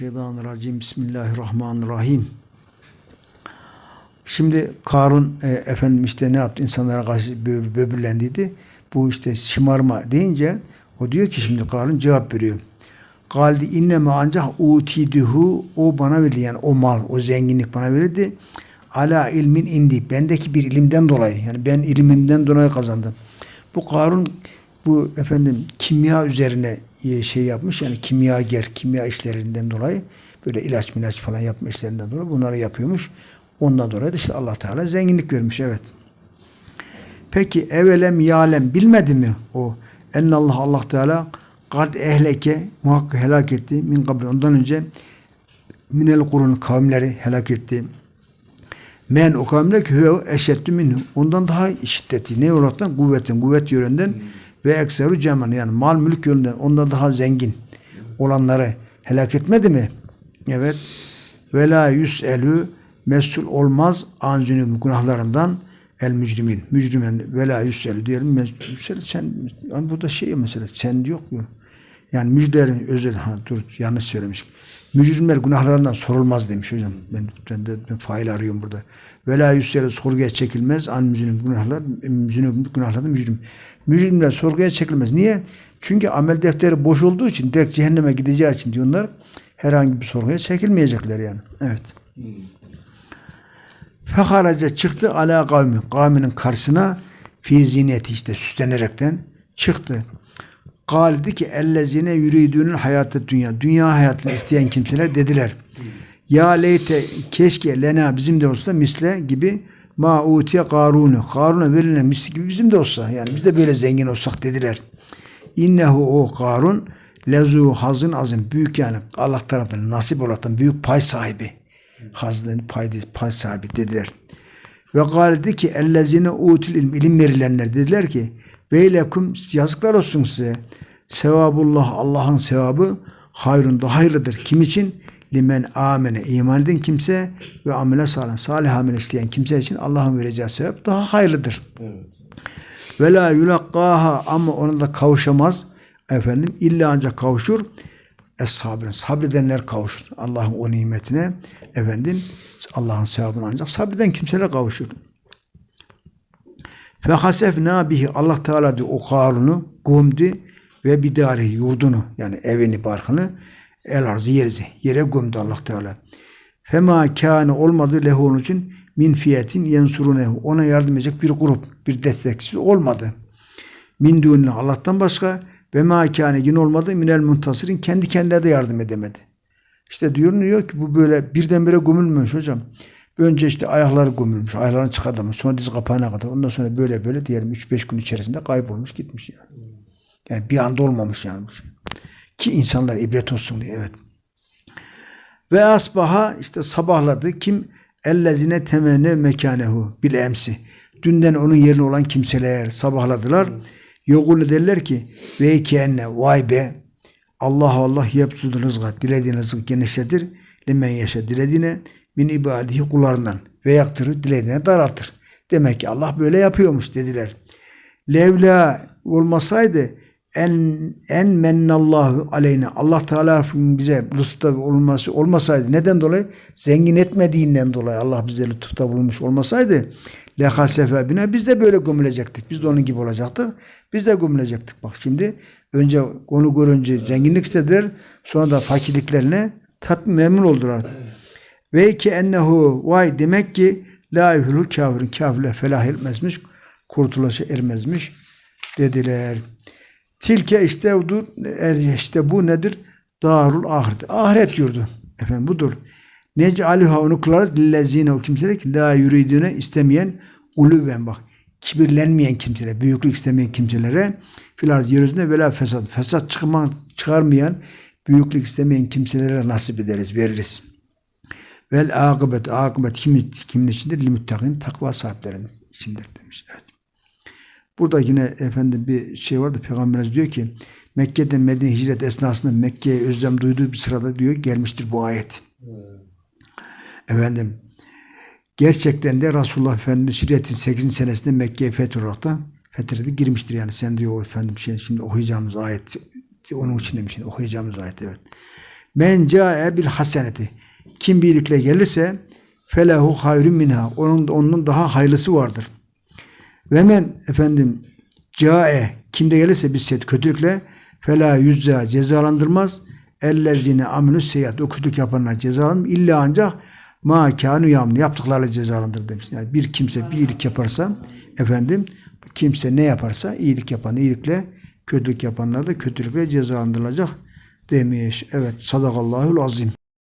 Mineşşeytanirracim. Bismillahirrahmanirrahim. Şimdi Karun e, efendim işte ne yaptı? İnsanlara karşı bö- böbürlendiydi. Bu işte şımarma deyince o diyor ki şimdi Karun cevap veriyor. Galdi inneme ancak utiduhu o bana verildi yani o mal, o zenginlik bana verildi. Ala ilmin indi. Bendeki bir ilimden dolayı. Yani ben ilimimden dolayı kazandım. Bu Karun bu efendim kimya üzerine şey yapmış yani kimyager, kimya işlerinden dolayı böyle ilaç milaç falan yapma işlerinden dolayı bunları yapıyormuş. Ondan dolayı da işte Allah Teala zenginlik vermiş evet. Peki evelem yalem bilmedi mi o? Ennallah Allah Teala kad ehleke muhakkak helak etti min kabli ondan önce minel kurun kavimleri helak etti. Men o kavimler ki eşeddü minhu. Ondan daha şiddetli. Ne olaraktan? Kuvvetin, kuvvet yönünden ve ekseru ceman yani mal mülk yönünden ondan daha zengin olanları helak etmedi mi? Evet. Ve la yüselü mesul olmaz an zünub günahlarından el mücrimin. Mücrimen ve la yüselü diyelim. Yüselü sen yani burada şey mesela sen yok mu? Yani mücrilerin özel ha dur yanlış söylemiş. Mücrimler günahlarından sorulmaz demiş hocam. Ben ben de ben fail arıyorum burada. Ve la yüselü sorguya çekilmez an mücrim günahlar mücrim günahlardan mücrim. Mücrimler sorguya çekilmez. Niye? Çünkü amel defteri boş olduğu için direkt cehenneme gideceği için diyorlar. Herhangi bir sorguya çekilmeyecekler yani. Evet. Feharaca çıktı ala kavmi. Kavminin karşısına fi zineti işte süslenerekten çıktı. Kal dedi ki ellezine yürüdüğünün hayatı dünya. Dünya hayatını isteyen kimseler dediler. Ya leyte keşke lena bizim de olsa misle gibi ma utiye karunu. Karuna verilen misli gibi bizim de olsa. Yani biz de böyle zengin olsak dediler. İnnehu o Karun lezu hazın azim. Büyük yani Allah tarafından nasip olan büyük pay sahibi. Hazın pay, pay sahibi dediler. Ve gal dedi ki ellezine utul ilm ilim verilenler dediler ki beylekum yazıklar olsun size. Sevabullah Allah'ın sevabı hayrun da hayırlıdır. Kim için? Limen amene iman eden kimse ve amele salih, salih amel işleyen kimse için Allah'ın vereceği sevap daha hayırlıdır. Ve la yulakkaha ama ona da kavuşamaz efendim illa ancak kavuşur es sabrin sabredenler kavuşur Allah'ın o nimetine efendim Allah'ın sevabına ancak sabreden kimseler kavuşur. Fe hasefna bihi Allah Teala diyor o Karun'u gömdü ve bidari yurdunu yani evini barkını el arzı yerize yere gömdü Allah Teala. Fema kâne olmadı lehu onun için min fiyetin yensurunehu ona yardım edecek bir grup bir destekçisi olmadı. Min dunne Allah'tan başka ve ma kâne yine olmadı minel muntasirin kendi kendine de yardım edemedi. İşte diyor, diyor ki bu böyle birdenbire gömülmüş hocam. Önce işte ayakları gömülmüş, ayaklarını çıkartmış, sonra dizi kapağına kadar. Ondan sonra böyle böyle diyelim 3-5 gün içerisinde kaybolmuş gitmiş yani. Yani bir anda olmamış yani bu şey. Ki insanlar ibret olsun diye evet. Ve asbaha işte sabahladı. Kim? Ellezine temenne mekanehu bil emsi. Dünden onun yerine olan kimseler sabahladılar. Yokul derler ki ve ki enne vay be Allah Allah yapsudu rızka dilediğin rızık genişletir. Limen yaşa dilediğine min ibadihi kullarından ve yaktırır dilediğine daraltır. Demek ki Allah böyle yapıyormuş dediler. Levla olmasaydı en en mennallahu aleyne Allah Teala bize lütufta olması olmasaydı neden dolayı zengin etmediğinden dolayı Allah bize lütufta bulunmuş olmasaydı lehasefe bine biz de böyle gömülecektik. Biz de onun gibi olacaktık. Biz de gömülecektik. Bak şimdi önce onu görünce zenginlik istediler. Sonra da fakirliklerine tatmin memnun oldular. Ve ki ennehu vay demek ki la yuhlu kafirin kafirler felah ermezmiş. Kurtuluşa ermezmiş dediler. Tilke işte budur. er- işte bu nedir? Darul ahiret. Ahiret yurdu. Efendim budur. Nec'aluha onu kılarız lillezine o kimseler ki la yuridüne istemeyen uluven bak. Kibirlenmeyen kimselere, büyüklük istemeyen kimselere fil arz yeryüzünde vela fesat. Fesat çıkma, çıkarmayan, büyüklük istemeyen kimselere nasip ederiz, veririz. Vel akıbet, akıbet kim, kimin içindir? Limüttakin, takva sahiplerinin içindir demiş. Evet. Burada yine efendim bir şey vardı. Peygamberimiz diyor ki Mekke'den Medine hicret esnasında Mekke'ye özlem duyduğu bir sırada diyor gelmiştir bu ayet. Efendim gerçekten de Resulullah Efendimiz hicretin 8. senesinde Mekke'ye feth olarak da fethedildi girmiştir yani. Sen diyor efendim şey şimdi okuyacağımız ayet onun için demiş. Okuyacağımız ayet evet. Men ca'e bil haseneti. Kim bir iyilikle gelirse felehu hayrun minha. Onun onun daha hayırlısı vardır. Ve men efendim cae kimde gelirse bir set kötülükle fela yüzza cezalandırmaz. Ellezine aminu seyyat o kötülük yapanlar cezalandırmaz. İlla ancak ma kanu yamnu yaptıklarıyla cezalandırır demiş. Yani bir kimse bir iyilik yaparsa efendim kimse ne yaparsa iyilik yapan iyilikle kötülük yapanlar da kötülükle cezalandırılacak demiş. Evet sadakallahul azim.